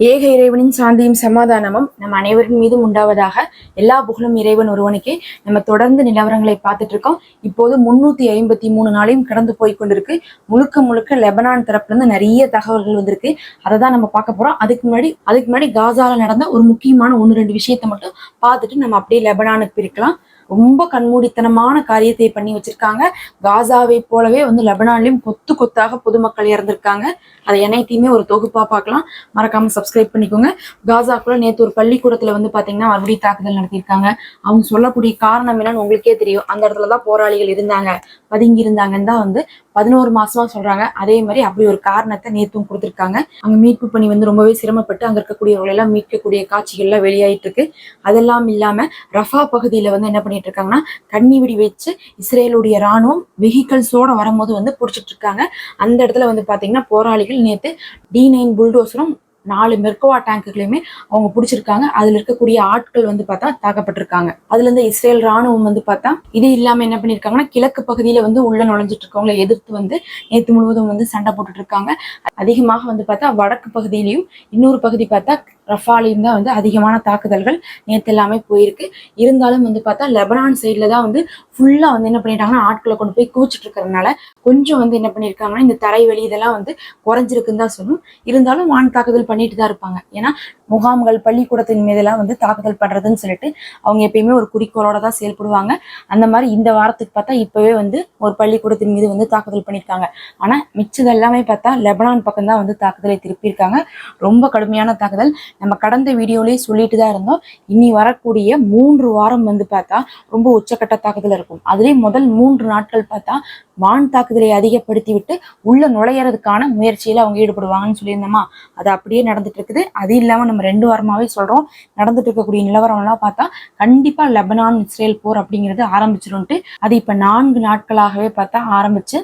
ஏக இறைவனின் சாந்தியும் சமாதானமும் நம் அனைவரின் மீதும் உண்டாவதாக எல்லா புகழும் இறைவன் ஒருவனுக்கே நம்ம தொடர்ந்து நிலவரங்களை பார்த்துட்டு இருக்கோம். இப்போது முன்னூத்தி ஐம்பத்தி மூணு நாளையும் கடந்து போய் கொண்டிருக்கு. முழுக்க முழுக்க லெபனான் தரப்புல இருந்து நிறைய தகவல்கள் வந்திருக்கு. அதை தான் நம்ம பார்க்க போறோம். அதுக்கு முன்னாடி அதுக்கு முன்னாடி காசால நடந்த ஒரு முக்கியமான ஒன்று ரெண்டு விஷயத்தை மட்டும் பார்த்துட்டு நம்ம அப்படியே லெபனானுக்கு பிரிக்கலாம் ரொம்ப கண்மூடித்தனமான காரியத்தை பண்ணி வச்சிருக்காங்க. காசாவை போலவே வந்து லெபனான்லயும் கொத்து கொத்தாக பொதுமக்கள் இறந்திருக்காங்க. அதை அனைத்தையுமே ஒரு தொகுப்பா பார்க்கலாம். மறக்காம சப்ஸ்கிரைப் பண்ணிக்கோங்க. காசாக்குள்ள நேத்து ஒரு பள்ளிக்கூடத்துல வந்து பாத்தீங்கன்னா மறுபடியும் தாக்குதல் நடத்தியிருக்காங்க. அவங்க சொல்லக்கூடிய காரணம் என்னன்னு உங்களுக்கே தெரியும். அந்த இடத்துல தான் போராளிகள் இருந்தாங்க. பதுங்கி இருந்தாங்கன்னு தான் வந்து பதினோரு மாசமா சொல்றாங்க. அதே மாதிரி அப்படி ஒரு காரணத்தை நேத்தும் கொடுத்துருக்காங்க. அங்க மீட்பு பணி வந்து ரொம்பவே சிரமப்பட்டு அங்க இருக்கக்கூடியவர்கள் எல்லாம் மீட்கக்கூடிய காட்சிகள்லாம் வெளியாயிட்டு இருக்கு அதெல்லாம் இல்லாம ரஃபா பகுதியில வந்து என்ன பண்ணிட்டு இருக்காங்கன்னா கண்ணி வெடி வச்சு இஸ்ரேலுடைய ராணுவம் வெஹிக்கல்ஸோட வரும்போது வந்து பிடிச்சிட்டு இருக்காங்க. அந்த இடத்துல வந்து பாத்தீங்கன்னா போராளிகள் நேத்து டி நைன் புல்டோசரும் நாலு மெர்கோவா டேங்குகளையுமே அவங்க பிடிச்சிருக்காங்க. அதுல இருக்கக்கூடிய ஆட்கள் வந்து பார்த்தா தாக்கப்பட்டிருக்காங்க. அதுல இருந்து இஸ்ரேல் ராணுவம் வந்து பார்த்தா இது இல்லாம என்ன பண்ணிருக்காங்கன்னா கிழக்கு பகுதியில வந்து உள்ள நுழைஞ்சிட்டு இருக்கவங்களை எதிர்த்து வந்து நேற்று முழுவதும் வந்து சண்டை போட்டுட்டு இருக்காங்க அதிகமாக வந்து பார்த்தா வடக்கு பகுதியிலையும் இன்னொரு பகுதி பார்த்தா ரஃபாலையும் தான் வந்து அதிகமான தாக்குதல்கள் நேற்று எல்லாமே போயிருக்கு. இருந்தாலும் வந்து பார்த்தா லெபனான் சைடில் தான் வந்து ஃபுல்லாக வந்து என்ன பண்ணிட்டாங்கன்னா ஆட்களை கொண்டு போய் குவிச்சிட்டு இருக்கிறதுனால கொஞ்சம் வந்து என்ன பண்ணியிருக்காங்கன்னா இந்த தரைவெளி இதெல்லாம் வந்து குறைஞ்சிருக்குன்னு தான் சொல்லணும் இருந்தாலும் வான் தாக்குதல் பண்ணிட்டு தான் இருப்பாங்க. ஏன்னா முகாம்கள் பள்ளிக்கூடத்தின் மீதெல்லாம் வந்து தாக்குதல் பண்ணுறதுன்னு சொல்லிட்டு அவங்க எப்பயுமே ஒரு குறிக்கோளோட தான் செயல்படுவாங்க. அந்த மாதிரி இந்த வாரத்துக்கு பார்த்தா இப்போவே வந்து ஒரு பள்ளிக்கூடத்தின் மீது வந்து தாக்குதல் பண்ணியிருக்காங்க ஆனால் மிச்சது எல்லாமே பார்த்தா லெபனான் பக்கம் தான் வந்து தாக்குதலை திருப்பியிருக்காங்க. ரொம்ப கடுமையான தாக்குதல். நம்ம கடந்த வீடியோலேயே சொல்லிட்டு தான் இருந்தோம். இனி வரக்கூடிய மூன்று வாரம் வந்து பார்த்தா ரொம்ப உச்சக்கட்ட தாக்குதல் இருக்கும். அதுலேயும் முதல் மூன்று நாட்கள் பார்த்தா வான் தாக்குதலை அதிகப்படுத்தி விட்டு உள்ள நுழையறதுக்கான முயற்சியில அவங்க ஈடுபடுவாங்கன்னு சொல்லியிருந்தோமா? அது அப்படியே நடந்துட்டு இருக்குது. அது இல்லாம நம்ம ரெண்டு வாரமாவே சொல்றோம். நடந்துட்டு இருக்கக்கூடிய நிலவரம்லாம் பார்த்தா கண்டிப்பா லெபனான் இஸ்ரேல் போர் அப்படிங்கிறது ஆரம்பிச்சிரும்ட்டு அது இப்ப நான்கு நாட்களாகவே பார்த்தா ஆரம்பிச்சு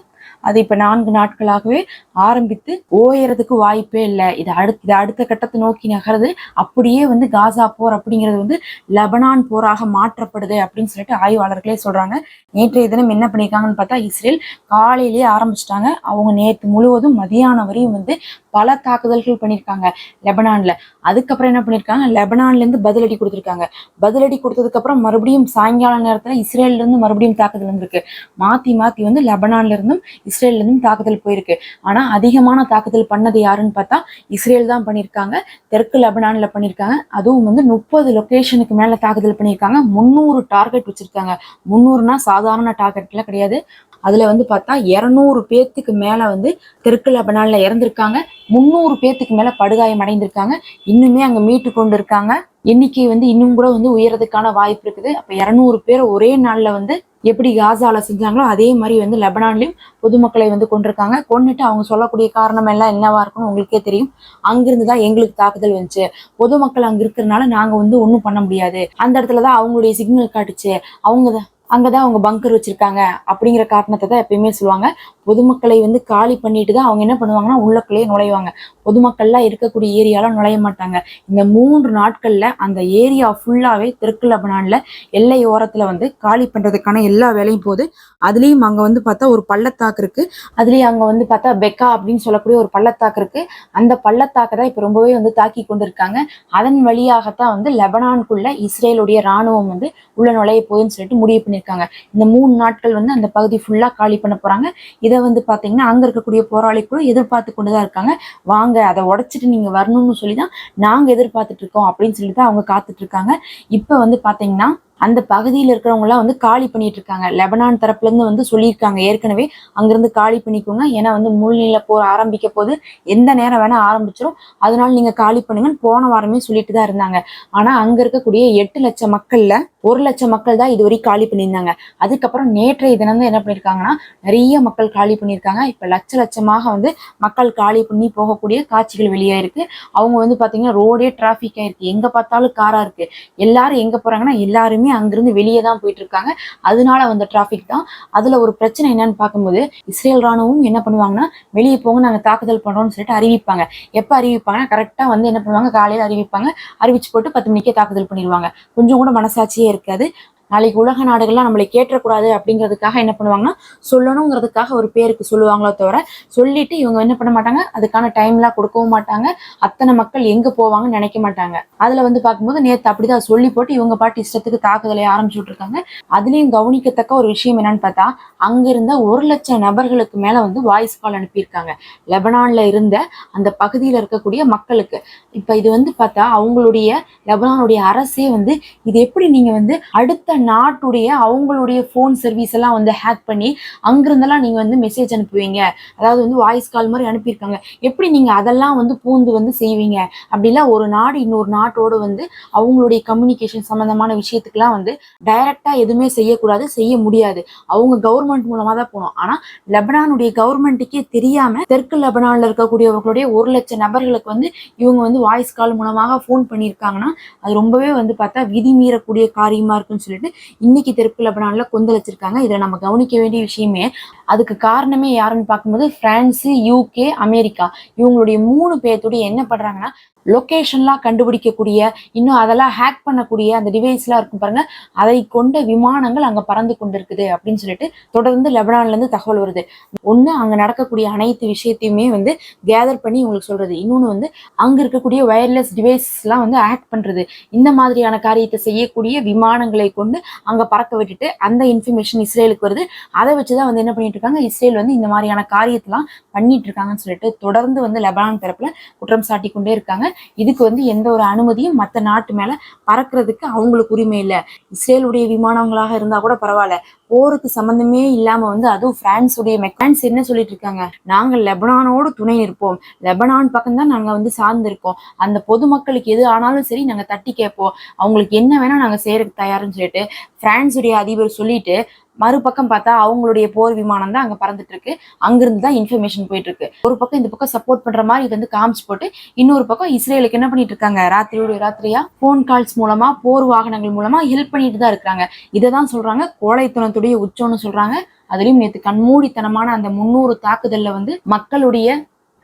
அது இப்போ நான்கு நாட்களாகவே ஆரம்பித்து ஓயறதுக்கு வாய்ப்பே இல்லை. இது அடுத்த இது அடுத்த கட்டத்தை நோக்கி நகருது அப்படியே வந்து காசா போர் அப்படிங்கிறது வந்து லெபனான் போராக மாற்றப்படுது அப்படின்னு சொல்லிட்டு ஆய்வாளர்களே சொல்கிறாங்க நேற்றைய தினம் என்ன பண்ணியிருக்காங்கன்னு பார்த்தா இஸ்ரேல் காலையிலேயே ஆரம்பிச்சிட்டாங்க. அவங்க நேற்று முழுவதும் மதியானம் வரையும் வந்து பல தாக்குதல்கள் பண்ணியிருக்காங்க லெபனான்ல. அதுக்கப்புறம் என்ன பண்ணியிருக்காங்க? லெபனான்லேருந்து பதிலடி கொடுத்துருக்காங்க. பதிலடி கொடுத்ததுக்கப்புறம் மறுபடியும் சாயங்கால நேரத்தில் இஸ்ரேல்லேருந்து மறுபடியும் தாக்குதல் வந்திருக்கு. மாற்றி மாற்றி வந்து லெபனான்லேருந்தும் இஸ்ரேல்லேருந்தும் இஸ்ரேல்ல இருந்தும் தாக்குதல் போயிருக்கு. ஆனால் அதிகமான தாக்குதல் பண்ணது யாருன்னு பார்த்தா இஸ்ரேல் தான் பண்ணியிருக்காங்க. தெற்கு லெபனானில் பண்ணியிருக்காங்க. அதுவும் வந்து முப்பது லொக்கேஷனுக்கு மேலே தாக்குதல் பண்ணியிருக்காங்க. முந்நூறு டார்கெட் வச்சுருக்காங்க. முந்நூறுனா சாதாரண டார்கெட்லாம் கிடையாது. அதில் வந்து பார்த்தா இரநூறு பேர்த்துக்கு மேலே வந்து தெற்கு லெபனானில் இறந்துருக்காங்க. முந்நூறு பேர்த்துக்கு மேல படுகாயம் அடைந்திருக்காங்க. இன்னுமே அங்க மீட்டு கொண்டு இருக்காங்க எண்ணிக்கை வந்து இன்னும் கூட வந்து உயரதுக்கான வாய்ப்பு இருக்குது. அப்ப இருநூறு பேர் ஒரே நாள்ல வந்து எப்படி காசால செஞ்சாங்களோ அதே மாதிரி வந்து லெபனான்லயும் பொதுமக்களை வந்து கொண்டிருக்காங்க. கொண்டுட்டு அவங்க சொல்லக்கூடிய காரணம் எல்லாம் என்னவா இருக்கும்னு உங்களுக்கே தெரியும். அங்கிருந்து தான் எங்களுக்கு தாக்குதல் வந்துச்சு. பொதுமக்கள் அங்க இருக்கிறதுனால நாங்க வந்து ஒன்றும் பண்ண முடியாது. அந்த இடத்துலதான் அவங்களுடைய சிக்னல் காட்டுச்சு. அவங்க தான் அங்கதான் அவங்க பங்கர் வச்சிருக்காங்க அப்படிங்கிற காரணத்தை தான் எப்பயுமே சொல்லுவாங்க. பொதுமக்களை வந்து காலி பண்ணிட்டு தான் அவங்க என்ன பண்ணுவாங்கன்னா உள்ளக்குள்ளேயே நுழைவாங்க. பொதுமக்கள்லாம் இருக்கக்கூடிய ஏரியால நுழைய மாட்டாங்க. இந்த மூன்று நாட்கள்ல அந்த ஏரியா ஃபுல்லாவே தெற்கு லபனான்ல எல்லை ஓரத்துல வந்து காலி பண்றதுக்கான எல்லா வேலையும் போகுது. அதுலயும் அங்க வந்து பார்த்தா ஒரு பள்ளத்தாக்கு இருக்கு. அதுலயும் அங்க வந்து பார்த்தா பெக்கா அப்படின்னு சொல்லக்கூடிய ஒரு பள்ளத்தாக்கு இருக்கு. அந்த பள்ளத்தாக்கை தான் இப்ப ரொம்பவே வந்து தாக்கி கொண்டு இருக்காங்க அதன் வழியாகத்தான் வந்து லெபனான்குள்ள இஸ்ரேலுடைய ராணுவம் வந்து உள்ள நுழைய போகுதுன்னு சொல்லிட்டு முடிவு பண்ணியிருக்காங்க. இந்த மூணு நாட்கள் வந்து அந்த பகுதி ஃபுல்லா காலி பண்ண போறாங்க. இதை வந்து பாத்தீங்கன்னா அங்க இருக்கக்கூடிய போராளிகளும் எதிர்பார்த்து கொண்டுதான் இருக்காங்க. வாங்க அதை உடைச்சிட்டு நீங்க வரணும்னு சொல்லி தான் நாங்க எதிர்பார்த்துட்டு இருக்கோம் அப்படின்னு சொல்லி தான் அவங்க காத்துட்டு இருக்காங்க. இப்ப வந்து பாத்தீங்கன்னா அந்த பகுதியில் இருக்கிறவங்கலாம் வந்து காலி பண்ணிட்டு இருக்காங்க லெபனான் தரப்புலேருந்து வந்து சொல்லியிருக்காங்க. ஏற்கனவே அங்கேருந்து காலி பண்ணிக்கோங்க. ஏன்னா வந்து முழுநில போர் ஆரம்பிக்க போது எந்த நேரம் வேணால் ஆரம்பிச்சிடும் அதனால நீங்கள் காலி பண்ணுங்கன்னு போன வாரமே சொல்லிட்டு தான் இருந்தாங்க. ஆனால் அங்கே இருக்கக்கூடிய எட்டு லட்சம் மக்களில் ஒரு லட்சம் மக்கள் தான் இதுவரை காலி பண்ணியிருந்தாங்க. அதுக்கப்புறம் நேற்றைய தினம் தான் என்ன பண்ணியிருக்காங்கன்னா நிறைய மக்கள் காலி பண்ணியிருக்காங்க. இப்போ லட்ச லட்சமாக வந்து மக்கள் காலி பண்ணி போகக்கூடிய காட்சிகள் வெளியாயிருக்கு. அவங்க வந்து பார்த்தீங்கன்னா ரோடே டிராஃபிக்காக இருக்குது எங்கே பார்த்தாலும் காராக இருக்குது எல்லாரும் எங்கே போகிறாங்கன்னா எல்லாருமே அங்கிருந்து வெளியே தான் போயிட்டு இருக்காங்க அதனால வந்த டிராஃபிக் தான். அதுல ஒரு பிரச்சனை என்னன்னு பார்க்கும்போது இஸ்ரேல் ராணுவம் என்ன பண்ணுவாங்கன்னா வெளியே போங்க நாங்க தாக்குதல் பண்றோம்னு சொல்லிட்டு அறிவிப்பாங்க. எப்ப அறிவிப்பாங்கன்னா கரெக்டா வந்து என்ன பண்ணுவாங்க காலையில அறிவிப்பாங்க. அறிவிச்சு போட்டு பத்து மணிக்கே தாக்குதல் பண்ணிடுவாங்க. கொஞ்சம் கூட மனசாட்சியே இருக்காது. நாளைக்கு உலக நாடுகள்லாம் நம்மளை கேட்டக்கூடாது அப்படிங்கிறதுக்காக என்ன பண்ணுவாங்கன்னா சொல்லணுங்கிறதுக்காக ஒரு பேருக்கு சொல்லுவாங்களோ தவிர சொல்லிட்டு இவங்க என்ன பண்ண மாட்டாங்க அதுக்கான டைம்லாம் கொடுக்கவும் மாட்டாங்க. அத்தனை மக்கள் எங்க போவாங்கன்னு நினைக்க மாட்டாங்க. அதுல வந்து பார்க்கும்போது நேத்து அப்படிதான் சொல்லி போட்டு இவங்க பாட்டு இஷ்டத்துக்கு தாக்குதலை ஆரம்பிச்சு விட்டுருக்காங்க. அதுலயும் கவனிக்கத்தக்க ஒரு விஷயம் என்னன்னு பார்த்தா அங்க இருந்த ஒரு லட்சம் நபர்களுக்கு மேல வந்து வாய்ஸ் கால் அனுப்பியிருக்காங்க. லெபனான்ல இருந்த அந்த பகுதியில் இருக்கக்கூடிய மக்களுக்கு. இப்ப இது வந்து பார்த்தா அவங்களுடைய லெபனானுடைய அரசே வந்து இது எப்படி நீங்க வந்து அடுத்த நாட்டுடைய அவங்களுடைய ஃபோன் சர்வீஸ் எல்லாம் வந்து ஹேக் பண்ணி அங்கிருந்தெல்லாம் நீங்கள் வந்து மெசேஜ் அனுப்புவீங்க. அதாவது வந்து வாய்ஸ் கால் மாதிரி அனுப்பியிருக்காங்க. எப்படி நீங்கள் அதெல்லாம் வந்து பூந்து வந்து செய்வீங்க? அப்படிலாம் ஒரு நாடு இன்னொரு நாட்டோடு வந்து அவங்களுடைய கம்யூனிகேஷன் சம்மந்தமான விஷயத்துக்குலாம் வந்து டைரெக்டாக எதுவுமே செய்யக்கூடாது செய்ய முடியாது. அவங்க கவர்மெண்ட் மூலமாக தான் போகணும். ஆனால் லெபனானுடைய கவர்மெண்ட்டுக்கே தெரியாமல் தெற்கு லெபனானில் இருக்கக்கூடியவர்களுடைய ஒரு லட்சம் நபர்களுக்கு வந்து இவங்க வந்து வாய்ஸ் கால் மூலமாக ஃபோன் பண்ணியிருக்காங்கன்னா அது ரொம்பவே வந்து பார்த்தா விதி மீறக்கூடிய காரியமாக இருக்குன்னு சொல்லிட்டு இன்னைக்கு தெற்கு லெபனான்ல கொந்தளிச்சிருக்காங்க. இதை நம்ம கவனிக்க வேண்டிய விஷயமே அதுக்கு காரணமே யாருன்னு பார்க்கும்போது பிரான்ஸு யூகே அமெரிக்கா. இவங்களுடைய மூணு பேர்த்துடைய என்ன பண்றாங்கன்னா லொக்கேஷன்லாம் கண்டுபிடிக்கக்கூடிய இன்னும் அதெல்லாம் ஹேக் பண்ணக்கூடிய அந்த டிவைஸ்லாம் இருக்கும் பாருங்க. அதை கொண்ட விமானங்கள் அங்கே பறந்து கொண்டிருக்குது அப்படின்னு சொல்லிட்டு தொடர்ந்து லெபனான்லேருந்து தகவல் வருது. ஒன்று அங்கே நடக்கக்கூடிய அனைத்து விஷயத்தையுமே வந்து கேதர் பண்ணி உங்களுக்கு சொல்றது. இன்னொன்று வந்து அங்கே இருக்கக்கூடிய வயர்லெஸ் டிவைஸ்லாம் வந்து ஹேக் பண்ணுறது இந்த மாதிரியான காரியத்தை செய்யக்கூடிய விமானங்களை கொண்டு அங்கே பறக்க விட்டுட்டு அந்த இன்ஃபர்மேஷன் இஸ்ரேலுக்கு வருது. அதை வச்சு தான் வந்து என்ன பண்ணிட்டு இருக்காங்க? இஸ்ரேல் வந்து இந்த மாதிரியான காரியத்தெல்லாம் பண்ணிட்டு இருக்காங்கன்னு சொல்லிட்டு தொடர்ந்து வந்து லெபனான் தரப்புல குற்றம் சாட்டி கொண்டே இருக்காங்க. இதுக்கு வந்து எந்த ஒரு அனுமதியும் மற்ற நாட்டு மேல பறக்கிறதுக்கு அவங்களுக்கு உரிமை இல்லை. இஸ்ரேலுடைய விமானங்களாக இருந்தா கூட பரவாயில்ல. போருக்கு சம்பந்தமே இல்லாம வந்து அதுவும் பிரான்ஸ் உடைய மெக்கான்ஸ் என்ன சொல்லிட்டு இருக்காங்க? நாங்க லெபனானோடு துணை நிற்போம் லெபனான் பக்கம் தான் நாங்க வந்து சார்ந்திருக்கோம். அந்த பொதுமக்களுக்கு எது ஆனாலும் சரி நாங்க தட்டி கேட்போம். அவங்களுக்கு என்ன வேணா நாங்க செய்யறதுக்கு தயாருன்னு சொல்லிட்டு பிரான்ஸுடைய அதிபர் சொல்லிட்டு மறுபக்கம் பார்த்தா அவங்களுடைய போர் விமானம் தான் அங்கே பறந்துட்டு இருக்கு அங்கிருந்து தான் இன்ஃபர்மேஷன் போயிட்டு இருக்கு ஒரு பக்கம் இந்த பக்கம் சப்போர்ட் பண்ற மாதிரி இது வந்து காமிச்சு போட்டு இன்னொரு பக்கம் இஸ்ரேலுக்கு என்ன பண்ணிட்டு இருக்காங்க? ராத்திரியோட ராத்திரியா போன் கால்ஸ் மூலமா போர் வாகனங்கள் மூலமா ஹெல்ப் பண்ணிட்டு தான் இருக்கிறாங்க. இதை தான் சொல்றாங்க. கோழைத்தனத்துடைய உச்சம்னு சொல்றாங்க. அதுலயும் நேற்று கண்மூடித்தனமான அந்த முன்னூறு தாக்குதல்ல வந்து மக்களுடைய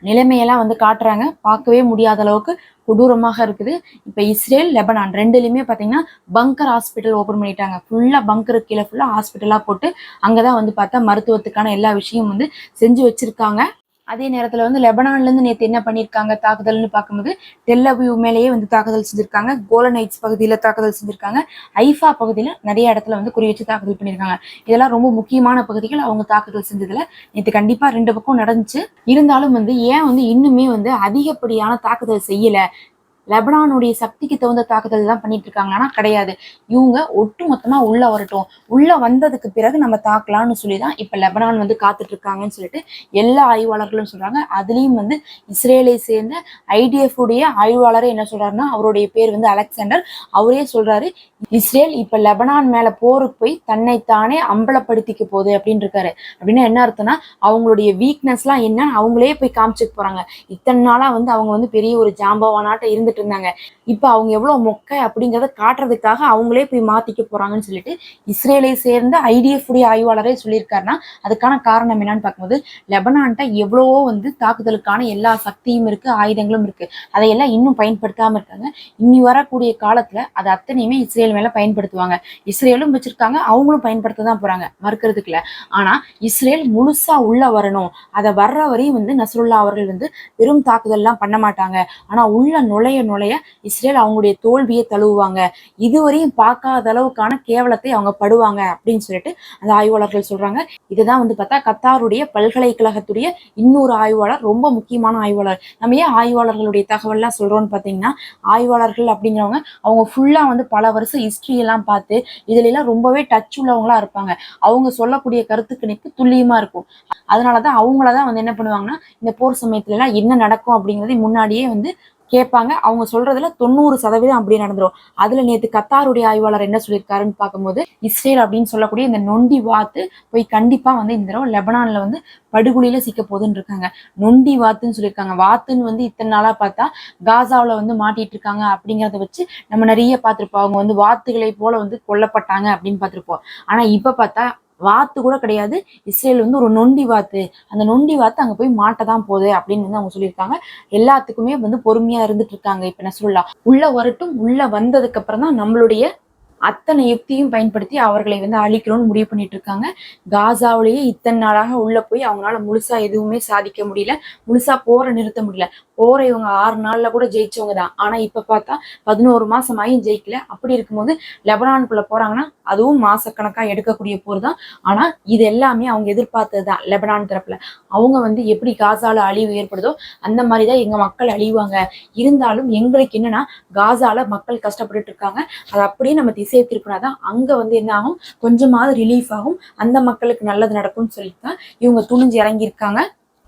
நிலைமையெல்லாம் வந்து காட்டுறாங்க. பார்க்கவே முடியாத அளவுக்கு கொடூரமாக இருக்குது. இப்போ இஸ்ரேல் லெபனான் ரெண்டுலையுமே பார்த்தீங்கன்னா பங்கர் ஹாஸ்பிட்டல் ஓப்பன் பண்ணிட்டாங்க. ஃபுல்லாக பங்கருக்கு கீழே ஃபுல்லாக ஹாஸ்பிட்டலாக போட்டு அங்கே தான் வந்து பார்த்தா மருத்துவத்துக்கான எல்லா விஷயமும் வந்து செஞ்சு வச்சிருக்காங்க. அதே நேரத்தில் வந்து லெபனான்லேருந்து நேற்று என்ன பண்ணியிருக்காங்க தாக்குதல்னு பார்க்கும்போது டெல்லவியூ மேலேயே வந்து தாக்குதல் செஞ்சிருக்காங்க. கோலனைட்ஸ் பகுதியில் தாக்குதல் செஞ்சிருக்காங்க. ஐஃபா பகுதியில் நிறைய இடத்துல வந்து குறி வச்சு தாக்குதல் பண்ணியிருக்காங்க இதெல்லாம் ரொம்ப முக்கியமான பகுதிகள். அவங்க தாக்குதல் செஞ்சதுல நேற்று கண்டிப்பாக ரெண்டு பக்கம் நடந்துச்சு. இருந்தாலும் வந்து ஏன் வந்து இன்னுமே வந்து அதிகப்படியான தாக்குதல் செய்யலை? லெபனானுடைய சக்திக்கு தகுந்த தாக்குதல் தான் பண்ணிட்டு இருக்காங்க. ஆனா கிடையாது. இவங்க ஒட்டு மொத்தமா உள்ள வரட்டும். உள்ள வந்ததுக்கு பிறகு நம்ம தாக்கலாம்னு சொல்லி தான் இப்ப லெபனான் வந்து காத்துட்டு இருக்காங்கன்னு சொல்லிட்டு எல்லா ஆய்வாளர்களும் சொல்றாங்க. அதுலயும் வந்து இஸ்ரேலை சேர்ந்த ஐடிஎஃப் உடைய ஆய்வாளரே என்ன சொல்றாருன்னா அவருடைய பேர் வந்து அலெக்சாண்டர். அவரே சொல்றாரு இஸ்ரேல் இப்ப லெபனான் மேல போருக்கு போய் தன்னைத்தானே அம்பலப்படுத்திக்க போகுது அப்படின்னு இருக்காரு. அப்படின்னா என்ன அர்த்தம்னா அவங்களுடைய வீக்னஸ்லாம் என்னன்னு அவங்களே போய் காமிச்சுக்க போறாங்க. இத்தனை நாளா வந்து அவங்க வந்து பெரிய ஒரு ஜாம்பவானாட்ட இருந்துட்டு இருந்தாங்க இப்ப அவங்க எவ்வளவு மொக்கை அப்படிங்கறத காட்டுறதுக்காக அவங்களே போய் மாத்திக்க போறாங்கன்னு சொல்லிட்டு இஸ்ரேலை சேர்ந்த ஐடிஎஃப் உடைய ஆய்வாளரே சொல்லியிருக்காருன்னா அதுக்கான காரணம் என்னன்னு பார்க்கும்போது லெபனான்ட்ட எவ்வளவோ வந்து தாக்குதலுக்கான எல்லா சக்தியும் இருக்கு ஆயுதங்களும் இருக்கு. அதையெல்லாம் இன்னும் பயன்படுத்தாம இருக்காங்க. இனி வரக்கூடிய காலத்துல அது அத்தனையுமே இஸ்ரேல் மேல பயன்படுத்துவாங்க. இஸ்ரேலும் வச்சிருக்காங்க அவங்களும் பயன்படுத்த தான் போறாங்க மறுக்கிறதுக்கு ஆனா இஸ்ரேல் முழுசா உள்ள வரணும். அதை வர்ற வரையும் வந்து நஸ்ருல்லா அவர்கள் வந்து பெரும் தாக்குதல்லாம் பண்ண மாட்டாங்க. ஆனா உள்ள நுழைய நுழைய இஸ்ரேல் அவங்களுடைய தோல்வியை தழுவுவாங்க. இதுவரையும் பார்க்காத அளவுக்கான கேவலத்தை அவங்க படுவாங்க அப்படின்னு சொல்லிட்டு அந்த ஆய்வாளர்கள் சொல்றாங்க. இதுதான் வந்து பார்த்தா கத்தாருடைய பல்கலைக்கழகத்துடைய இன்னொரு ஆய்வாளர் ரொம்ப முக்கியமான ஆய்வாளர். நம்ம ஏன் ஆய்வாளர்களுடைய தகவல்லாம் சொல்றோம்னு பார்த்தீங்கன்னா ஆய்வாளர்கள் அப்படிங்கிறவங்க அவங்க ஃபுல்லா வந்து பல வருஷம் ஹிஸ்டரி எல்லாம் பார்த்து இதுல எல்லாம் ரொம்பவே டச் உள்ளவங்களா இருப்பாங்க. அவங்க சொல்லக்கூடிய கருத்து கணிப்பு துல்லியமா இருக்கும். அதனாலதான் அவங்களதான் வந்து என்ன பண்ணுவாங்கன்னா இந்த போர் சமயத்துல எல்லாம் என்ன நடக்கும் அப்படிங்கறதை முன்னாடியே வந்து கேட்பாங்க. அவங்க சொல்றதுல தொண்ணூறு சதவீதம் அப்படியே நடந்துரும். அதுல நேத்து கத்தாருடைய ஆய்வாளர் என்ன சொல்லியிருக்காருன்னு பார்க்கும்போது இஸ்ரேல் அப்படின்னு சொல்லக்கூடிய இந்த நொண்டி வாத்து போய் கண்டிப்பா வந்து இந்த தடவை லெபனான்ல வந்து படுகொலியில சிக்க போகுதுன்னு இருக்காங்க. நொண்டி வாத்துன்னு சொல்லியிருக்காங்க. வாத்துன்னு வந்து இத்தனை நாளா பார்த்தா காசாவுல வந்து மாட்டிட்டு இருக்காங்க அப்படிங்கிறத வச்சு நம்ம நிறைய பார்த்திருப்போம். அவங்க வந்து வாத்துகளை போல வந்து கொல்லப்பட்டாங்க அப்படின்னு பார்த்துருப்போம். ஆனா இப்ப பார்த்தா வாத்து கூட கிடையாது. இஸ்ரேல் வந்து ஒரு நொண்டி வாத்து. அந்த நொண்டி வாத்து அங்க போய் மாட்ட தான் போகுது அப்படின்னு வந்து அவங்க சொல்லியிருக்காங்க. எல்லாத்துக்குமே வந்து பொறுமையா இருந்துட்டு இருக்காங்க இப்ப நசுருல்லா. உள்ள வரட்டும் உள்ள வந்ததுக்கு அப்புறம் தான் நம்மளுடைய அத்தனை யுக்தியும் பயன்படுத்தி அவர்களை வந்து அழிக்கணும்னு முடிவு பண்ணிட்டு இருக்காங்க காசாவிலேயே இத்தனை நாளாக உள்ள போய் அவங்களால முழுசா எதுவுமே சாதிக்க முடியல. முழுசா போற நிறுத்த முடியல. போரை இவங்க ஆறு நாள்ல கூட ஜெயிச்சவங்க தான் ஆனா இப்ப பார்த்தா பதினோரு மாசம் ஆகியும் ஜெயிக்கல. அப்படி இருக்கும்போது லெபனானுக்குள்ளே போறாங்கன்னா அதுவும் மாசக்கணக்கா எடுக்கக்கூடிய போர் தான். ஆனா இது எல்லாமே அவங்க எதிர்பார்த்தது தான் லெபனான் தரப்புல. அவங்க வந்து எப்படி காசால அழிவு ஏற்படுதோ அந்த மாதிரி தான் எங்க மக்கள் அழிவாங்க. இருந்தாலும் எங்களுக்கு என்னன்னா காசால மக்கள் கஷ்டப்பட்டுட்டு இருக்காங்க. அதை அப்படியே நம்ம திசையை திருப்பினாதான் அங்க வந்து என்ன ஆகும் கொஞ்சமாவது ரிலீஃப் ஆகும். அந்த மக்களுக்கு நல்லது நடக்கும்னு சொல்லிட்டு தான் இவங்க துணிஞ்சு இறங்கியிருக்காங்க.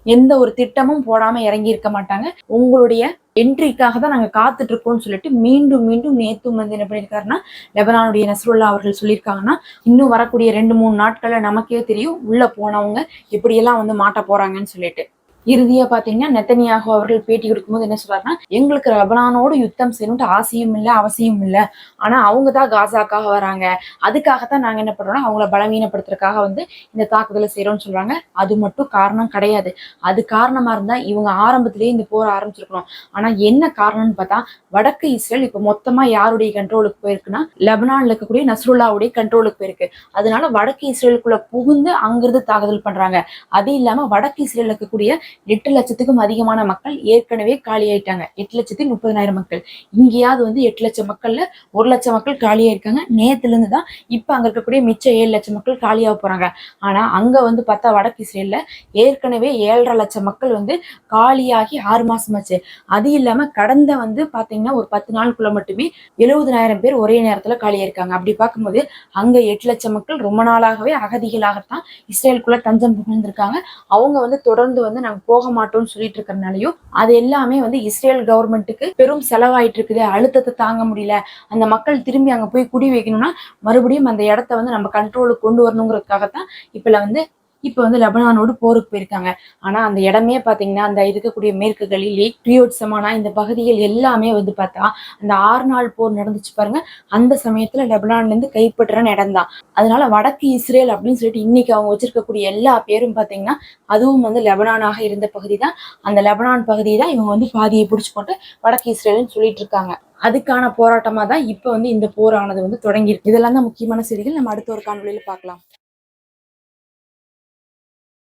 எந்த ஒரு திட்டமும் போடாம இறங்கி இருக்க மாட்டாங்க. உங்களுடைய என்ட்ரிக்காக தான் நாங்க காத்துட்டு இருக்கோம்னு சொல்லிட்டு மீண்டும் மீண்டும் நேத்தும் வந்து என்ன பண்ணியிருக்காருன்னா லெபனானுடைய நஸ்ருல்லா அவர்கள் சொல்லியிருக்காங்கன்னா இன்னும் வரக்கூடிய ரெண்டு மூணு நாட்கள்ல நமக்கே தெரியும் உள்ள போனவங்க எப்படியெல்லாம் வந்து மாட்ட போறாங்கன்னு சொல்லிட்டு. இறுதியா பாத்தீங்கன்னா நெத்தனியாக அவர்கள் பேட்டி கொடுக்கும்போது என்ன சொல்றாருன்னா எங்களுக்கு ரபனானோடு யுத்தம் செய்யணும்ட்டு ஆசையும் இல்லை அவசியம் இல்லை. ஆனா அவங்க தான் காசாக்காக வராங்க. அதுக்காகத்தான் நாங்க என்ன பண்றோம்னா அவங்கள பலவீனப்படுத்துறதுக்காக வந்து இந்த தாக்குதலை செய்யறோம்னு சொல்றாங்க. அது மட்டும் காரணம் கிடையாது. அது காரணமா இருந்தா இவங்க ஆரம்பத்திலேயே இந்த போர் ஆரம்பிச்சிருக்கணும். ஆனா என்ன காரணம்னு பார்த்தா வடக்கு இஸ்ரேல் இப்ப மொத்தமா யாருடைய கண்ட்ரோலுக்கு போயிருக்குன்னா லெபனான்ல இருக்கக்கூடிய நஸ்ருல்லாவுடைய கண்ட்ரோலுக்கு போயிருக்கு. அதனால வடக்கு இஸ்ரேலுக்குள்ள புகுந்து அங்கிருந்து தாக்குதல் பண்றாங்க. அது இல்லாம வடக்கு இஸ்ரேல் இருக்கக்கூடிய எட்டு லட்சத்துக்கும் அதிகமான மக்கள் ஏற்கனவே காலியாயிட்டாங்க. எட்டு லட்சத்தி முப்பதனாயிரம் மக்கள். இங்கேயாவது வந்து எட்டு லட்சம் மக்கள்ல ஒரு லட்சம் மக்கள் காலியாயிருக்காங்க. நேத்துல இருந்து தான் இப்ப அங்க இருக்கக்கூடிய மிச்ச ஏழு லட்சம் மக்கள் காலியாக போறாங்க. ஆனா அங்க வந்து பார்த்தா வடக்கு இஸ்ரேல்ல ஏற்கனவே ஏழரை லட்சம் மக்கள் வந்து காலியாகி ஆறு மாசம் ஆச்சு. அது இல்லாம கடந்த வந்து பாத்தீங்கன்னா ஒரு பத்து நாளுக்குள்ள மட்டுமே எழுபதனாயிரம் பேர் ஒரே நேரத்துல காலியாயிருக்காங்க. அப்படி பார்க்கும்போது அங்க எட்டு லட்சம் மக்கள் ரொம்ப நாளாகவே அகதிகளாகத்தான் இஸ்ரேலுக்குள்ள தஞ்சம் புகழ்ந்திருக்காங்க அவங்க வந்து தொடர்ந்து வந்து நாங்க போக மாட்டோம்னு சொல்லிட்டு இருக்கிறனாலையும் அது எல்லாமே வந்து இஸ்ரேல் கவர்மெண்ட்டுக்கு பெரும் செலவாயிட்டு இருக்குது அழுத்தத்தை தாங்க முடியல. அந்த மக்கள் திரும்பி அங்க போய் குடி வைக்கணும்னா மறுபடியும் அந்த இடத்த வந்து நம்ம கண்ட்ரோலுக்கு கொண்டு வரணுங்கிறதுக்காகத்தான் இப்ப வந்து இப்போ வந்து லெபனானோடு போருக்கு போயிருக்காங்க. ஆனா அந்த இடமே பார்த்தீங்கன்னா அந்த இருக்கக்கூடிய மேற்கு கலிலே சமானா இந்த பகுதிகள் எல்லாமே வந்து பார்த்தா அந்த ஆறு நாள் போர் நடந்துச்சு பாருங்க. அந்த சமயத்துல லெபனான்ல இருந்து கைப்பற்றுற இடம் தான் அதனால வடக்கு இஸ்ரேல் அப்படின்னு சொல்லிட்டு இன்னைக்கு அவங்க வச்சிருக்கக்கூடிய எல்லா பேரும் பாத்தீங்கன்னா அதுவும் வந்து லெபனானாக இருந்த பகுதி தான் அந்த லெபனான் பகுதியை தான் இவங்க வந்து பாதியை பிடிச்சி போட்டு வடக்கு இஸ்ரேல்னு சொல்லிட்டு இருக்காங்க. அதுக்கான போராட்டமா தான் இப்ப வந்து இந்த போரானது வந்து தொடங்கியிருக்கு. இதெல்லாம் தான் முக்கியமான செய்திகள். நம்ம அடுத்த ஒரு காணொலியில் பார்க்கலாம்.